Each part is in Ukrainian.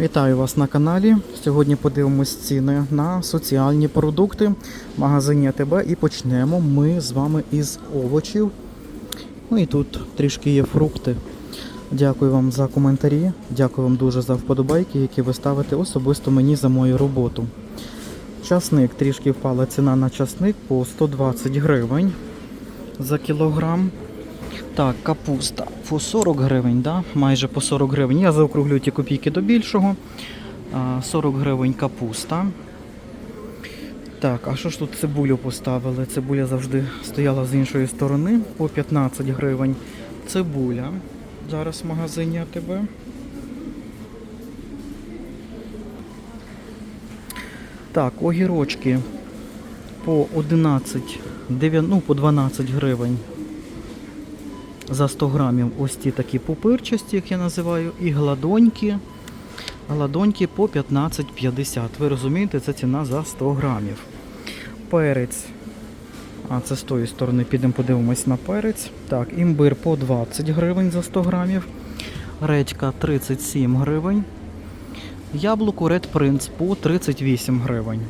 Вітаю вас на каналі. Сьогодні подивимось ціни на соціальні продукти в магазині АТБ і почнемо ми з вами із овочів. Ну і тут трішки є фрукти. Дякую вам за коментарі. Дякую вам дуже за вподобайки, які ви ставите особисто мені за мою роботу. Часник трішки впала ціна на часник по 120 гривень за кілограм. Так, капуста по 40 гривень, да? майже по 40 гривень. Я заокруглюю ті копійки до більшого. 40 гривень капуста. Так, а що ж тут цибулю поставили? Цибуля завжди стояла з іншої сторони по 15 гривень. Цибуля. Зараз в магазині АТБ. Так, огірочки по 11, 9, ну, по 12 гривень за 100 грамів ось ті такі пупирчасті, як я називаю, і гладоньки. Гладоньки по 15,50. Ви розумієте, це ціна за 100 грамів. Перець. А це з тої сторони підемо подивимось на перець. Так, імбир по 20 гривень за 100 грамів. Редька 37 гривень. Яблуко Red Prince по 38 гривень.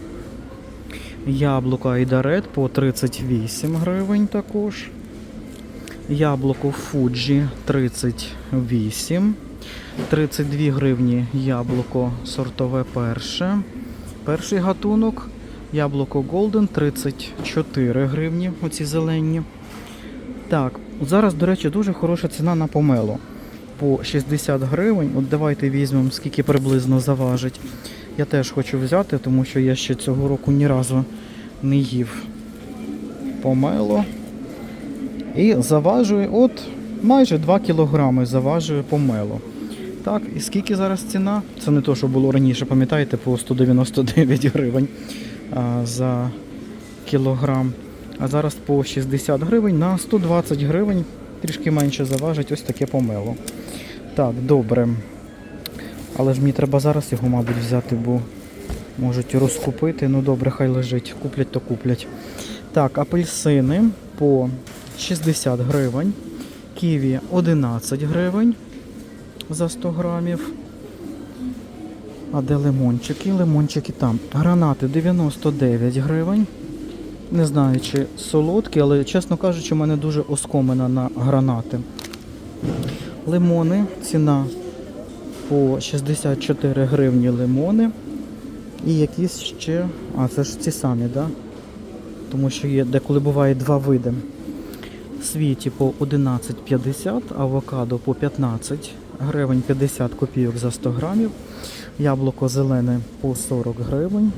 Яблуко Айдарет по 38 гривень також. Яблуко Фуджі 38. 32 гривні яблуко сортове перше. Перший гатунок. Яблуко Голден 34 гривні. Оці зелені. Так, зараз, до речі, дуже хороша ціна на помело. По 60 гривень. От давайте візьмемо, скільки приблизно заважить. Я теж хочу взяти, тому що я ще цього року ні разу не їв помело. І заважує, от майже 2 кілограми заважує помело. Так, і скільки зараз ціна? Це не то, що було раніше, пам'ятаєте, по 199 гривень а, за кілограм. А зараз по 60 гривень на 120 гривень, трішки менше заважить ось таке помело. Так, добре. Але ж мені треба зараз його, мабуть, взяти, бо можуть розкупити. Ну добре, хай лежить. Куплять, то куплять. Так, апельсини по 60 гривень. Ківі 11 гривень за 100 грамів. А де лимончики? Лимончики там. Гранати 99 гривень. Не знаю, чи солодкі, але, чесно кажучи, у мене дуже оскомина на гранати. Лимони, ціна по 64 гривні лимони. І якісь ще. А, це ж ці самі? Да? Тому що є деколи буває два види. Світі по 11,50, авокадо по 15 гривень 50 копійок за 100 грамів. Яблуко зелене по 40 гривень.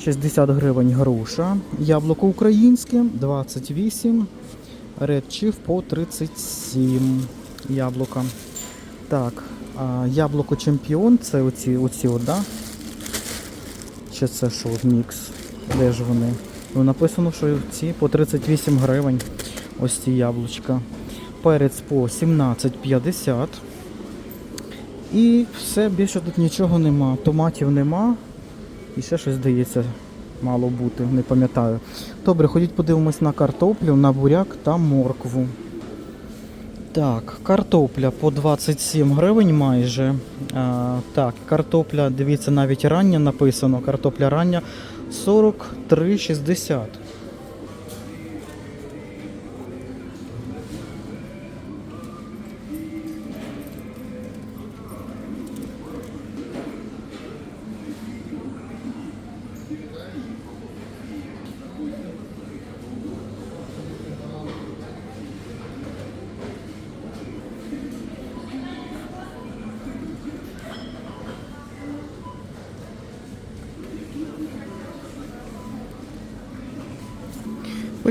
60 гривень груша. Яблуко українське 28. Red Chief по 37 яблука. Так, а яблуко чемпіон це оці, оці да? Чи це що, мікс? Де ж вони? Ну, написано, що ці по 38 гривень. Ось ці яблучка. Перець по 17,50. І все, більше тут нічого нема. Томатів нема. І ще щось здається, мало бути, не пам'ятаю. Добре, ходіть подивимось на картоплю, на буряк та моркву. Так, картопля по 27 гривень майже. А, так, картопля, дивіться, навіть рання написано. Картопля рання 43,60.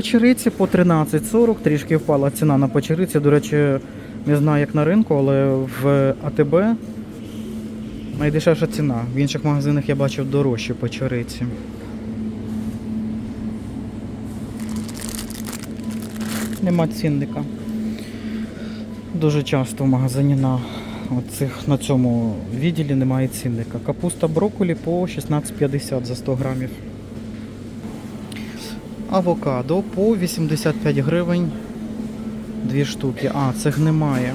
Печериці по 13,40, трішки впала ціна на печериці. До речі, не знаю як на ринку, але в АТБ найдешевша ціна. В інших магазинах я бачив дорожчі печериці. Нема цінника. Дуже часто в магазині на, оцих, на цьому відділі немає цінника. Капуста брокколі по 16,50 за 100 грамів. Авокадо по 85 гривень. Дві штуки. А, цих немає.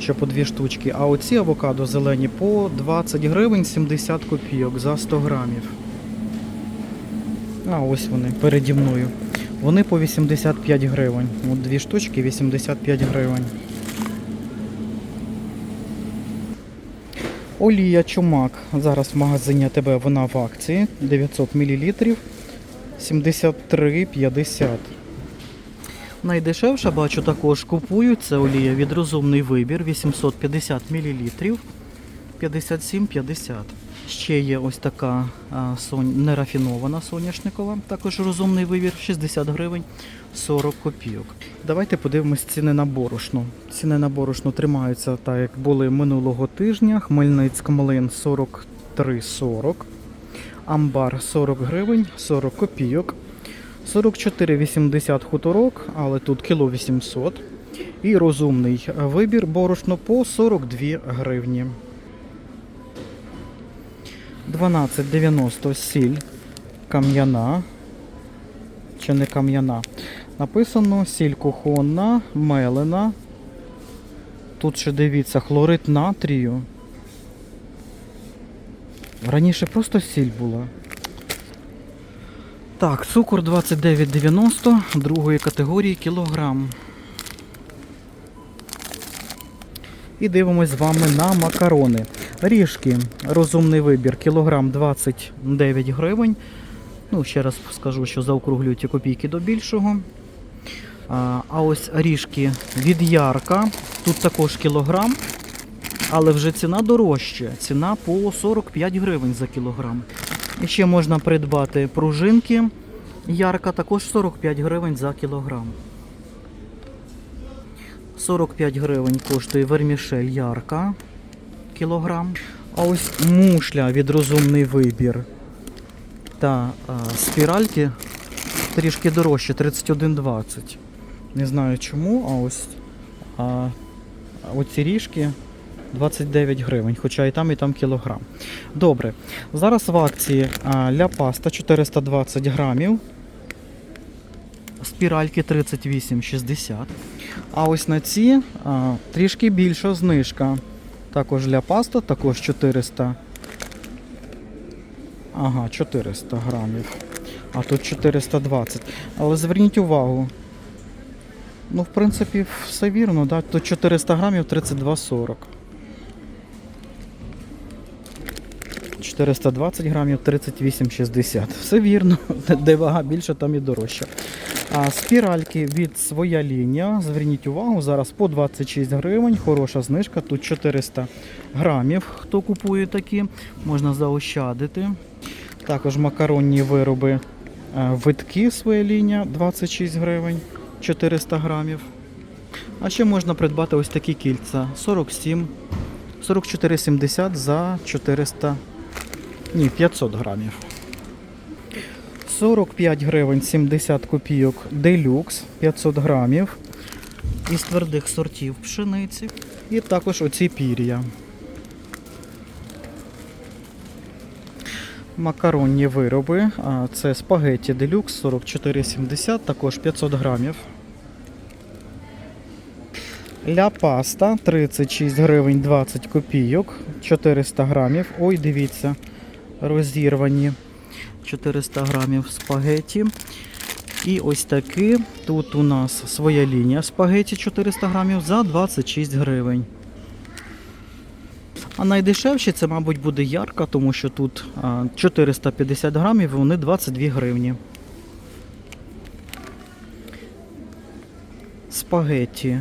що по дві штучки. А оці авокадо зелені по 20 гривень 70 копійок за 100 грамів. А ось вони переді мною. Вони по 85 гривень. От дві штучки 85 гривень. Олія чумак. Зараз в магазині АТБ вона в акції 900 мл 73,50. Найдешевша, бачу, також купують. Це олія від розумний вибір 850 мл 57,50. Ще є ось така а, сон... нерафінована соняшникова, також розумний вибір 60 гривень 40 копійок. Давайте подивимось ціни на борошно. Ціни на борошно тримаються так, як були минулого тижня. Хмельницьк млин 43,40, амбар 40 гривень 40 копійок. 44,80 хуторок, але тут кіло 800. І розумний вибір борошно по 42 гривні. 12,90 сіль кам'яна. Чи не кам'яна? Написано сіль кухонна, мелена. Тут ще дивіться, хлорид натрію. Раніше просто сіль була. Так, цукор 29,90 другої категорії кілограм. І дивимось з вами на макарони. Ріжки, розумний вибір, кілограм 29 гривень. Ну, ще раз скажу, що заокруглюють ті копійки до більшого. А ось ріжки від ярка. Тут також кілограм, але вже ціна дорожча. Ціна по 45 гривень за кілограм. І ще можна придбати пружинки. Ярка також 45 гривень за кілограм. 45 гривень коштує вермішель ярка кілограм. А ось мушля від розумний вибір. Та а, спіральки трішки дорожче, 31,20. Не знаю чому, а ось а, оці ріжки 29 гривень, хоча і там, і там кілограм. Добре. Зараз в акції ля паста 420 грамів. Спіральки 38,60. А ось на ці а, трішки більша знижка. Також для паста, також 400. Ага, 400 грамів. А тут 420. Але зверніть увагу. Ну, в принципі, все вірно, да? Тут 400 грамів 32,40. 420 грамів 38,60. Все вірно. Де вага більше, там і дорожче. А спіральки від своя лінія. Зверніть увагу, зараз по 26 гривень. Хороша знижка. Тут 400 грамів. Хто купує такі, можна заощадити. Також макаронні вироби е, витки своя лінія 26 гривень 400 грамів. А ще можна придбати ось такі кільця 47, 44,70 за 400, ні, 500 грамів. 45 гривень 70 копійок делюкс 500 грамів із твердих сортів пшениці. І також оці пір'я. Макаронні вироби. Це спагетті делюкс 44,70, також 500 грамів. Ля паста 36 гривень 20 копійок, 400 грамів. Ой, дивіться, розірвані. 400 грамів спагеті. І ось такі. Тут у нас своя лінія спагеті 400 грамів за 26 гривень. А найдешевші це, мабуть, буде ярка, тому що тут 450 грамів і вони 22 гривні. Спагетті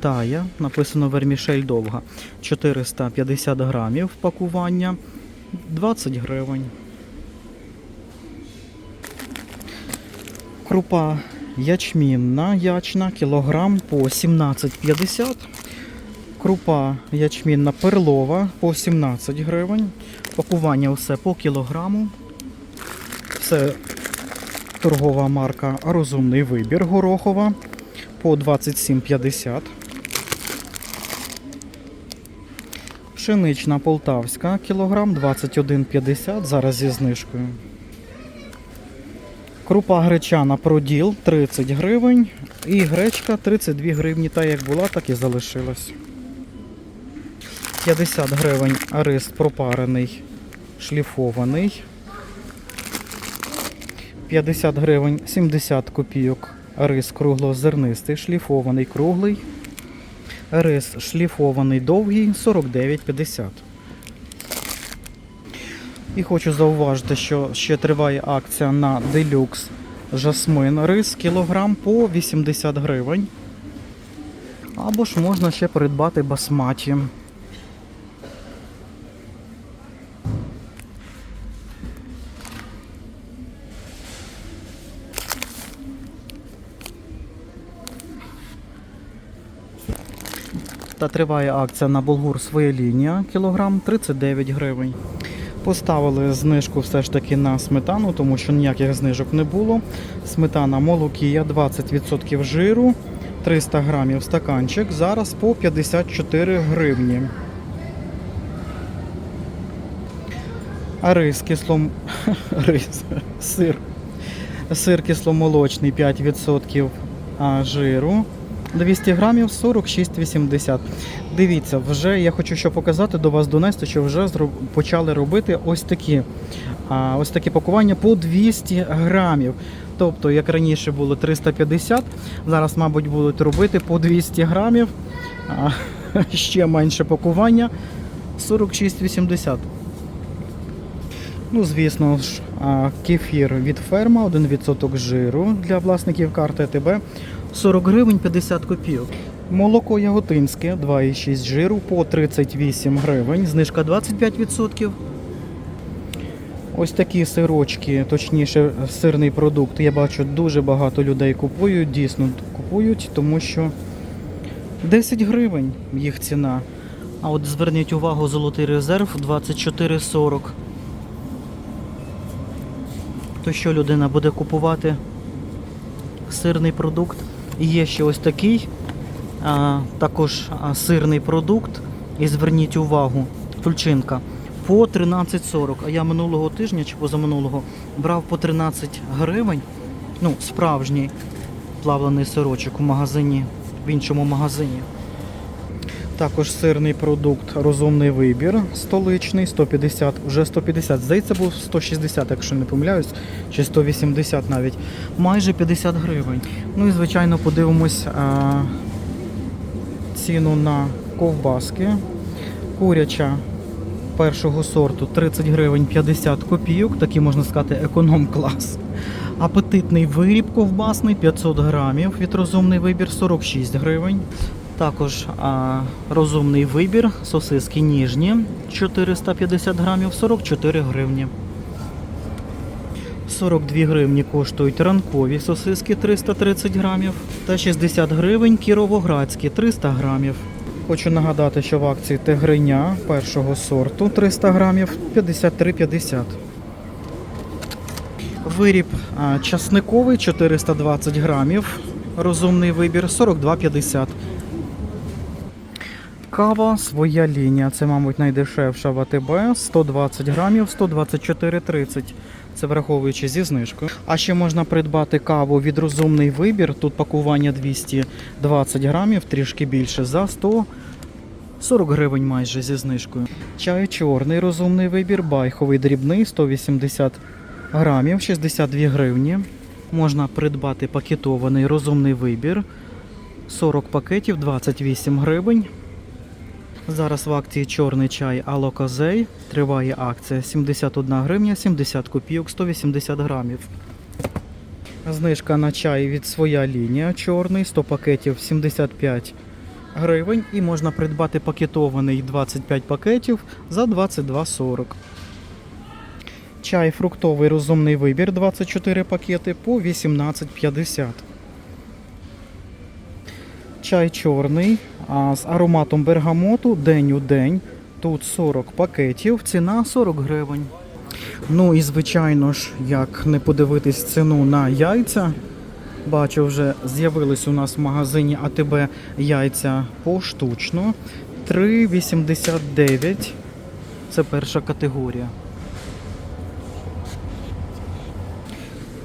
тая, написано вермішель довга. 450 грамів пакування, 20 гривень. Крупа ячмінна, ячна, кілограм по 17,50. Крупа ячмінна перлова по 17 гривень. Пакування все по кілограму. Це торгова марка Розумний вибір горохова по 27,50. Пшенична полтавська кілограм 21,50, зараз зі знижкою. Крупа гречана проділ 30 гривень і гречка 32 гривні. Та як була, так і залишилась. 50 гривень рис пропарений, шліфований. 50 гривень 70 копійок. Рис круглозернистий, шліфований круглий. Рис шліфований довгий 49,50. І хочу зауважити, що ще триває акція на делюкс жасмин рис кілограм по 80 гривень. Або ж можна ще придбати басматі. Та триває акція на булгур своя лінія, кілограм 39 гривень. Поставили знижку все ж таки на сметану, тому що ніяких знижок не було. Сметана молокія 20% жиру, 300 грамів стаканчик. Зараз по 54 гривні. А рис кислом... рис, сир. Сир кисломолочний 5% жиру. 200 грамів 46,80. Дивіться, вже я хочу що показати до вас донести, що вже почали робити ось такі, ось такі пакування по 200 грамів. Тобто, як раніше було 350, зараз, мабуть, будуть робити по 200 грамів. А, ще менше пакування 46,80. Ну, звісно ж, кефір від ферма, 1% жиру для власників карти АТБ 40 гривень 50 копійок. Молоко яготинське 2,6 жиру по 38 гривень, знижка 25%. Ось такі сирочки, точніше, сирний продукт. Я бачу, дуже багато людей купують, дійсно купують, тому що 10 гривень їх ціна. А от зверніть увагу, золотий резерв 24,40. То що людина буде купувати? Сирний продукт. І є ще ось такий а, також сирний продукт. І зверніть увагу, тульчинка по 13,40. А я минулого тижня чи позаминулого брав по 13 гривень. Ну, справжній плавлений сирочок у магазині, в іншому магазині. Також сирний продукт розумний вибір, столичний, 150, вже 150, здається, був 160, якщо не помиляюсь, чи 180 навіть. Майже 50 гривень. Ну і звичайно подивимось а, ціну на ковбаски. Куряча першого сорту 30 гривень 50 копійок, такий можна сказати економ-клас. Апетитний виріб ковбасний 500 грамів від розумний вибір 46 гривень. Також а, розумний вибір, сосиски ніжні 450 грамів 44 гривні. 42 гривні коштують ранкові сосиски 330 грамів та 60 гривень кіровоградські 300 грамів. Хочу нагадати, що в акції тигриня першого сорту 300 грамів 53,50. Виріб а, часниковий 420 грамів. Розумний вибір 42,50. Кава своя лінія. Це, мабуть, найдешевша в АТБ. 120 грамів, 124,30. Це враховуючи зі знижкою. А ще можна придбати каву від розумний вибір. Тут пакування 220 грамів, трішки більше за 140 гривень майже зі знижкою. Чай чорний розумний вибір, байховий дрібний 180 грамів, 62 гривні. Можна придбати пакетований розумний вибір. 40 пакетів, 28 гривень. Зараз в акції чорний чай Алокозей. Триває акція 71 гривня, 70 копійок, 180 грамів. Знижка на чай від своя лінія чорний, 100 пакетів 75 гривень. І можна придбати пакетований 25 пакетів за 22,40. Чай фруктовий розумний вибір 24 пакети по 18,50. Чай чорний а, з ароматом бергамоту день у день. Тут 40 пакетів, ціна 40 гривень. Ну і звичайно ж, як не подивитись ціну на яйця. Бачу, вже з'явились у нас в магазині АТБ яйця поштучно. 3,89. Це перша категорія.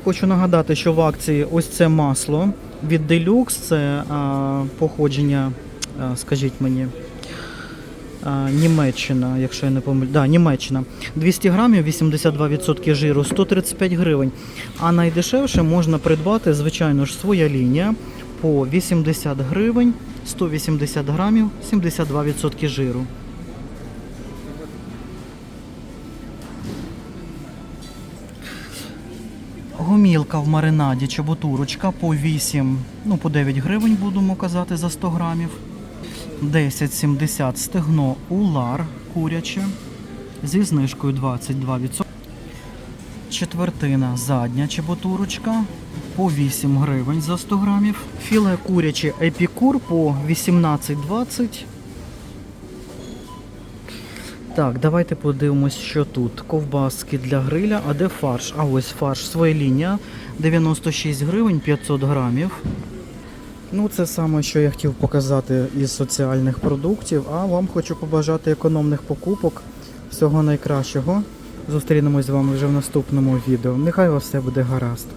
Хочу нагадати, що в акції ось це масло від Deluxe, це а, походження, а, скажіть мені, А, Німеччина, якщо я не помиляю. Да, Німеччина. 200 грамів, 82% жиру, 135 гривень. А найдешевше можна придбати, звичайно ж, своя лінія по 80 гривень, 180 грамів, 72% жиру. Гомілка в маринаді, чоботурочка по 8, ну по 9 гривень будемо казати за 100 грамів. 10,70 стегно улар куряче зі знижкою 22%. Четвертина задня чеботурочка по 8 гривень за 100 грамів. Філе куряче епікур по 18,20. Так, давайте подивимось, що тут. Ковбаски для гриля, а де фарш? А ось фарш, своя лінія. 96 гривень 500 грамів. Ну, це саме, що я хотів показати із соціальних продуктів. А вам хочу побажати економних покупок. Всього найкращого. Зустрінемось з вами вже в наступному відео. Нехай у вас все буде гаразд.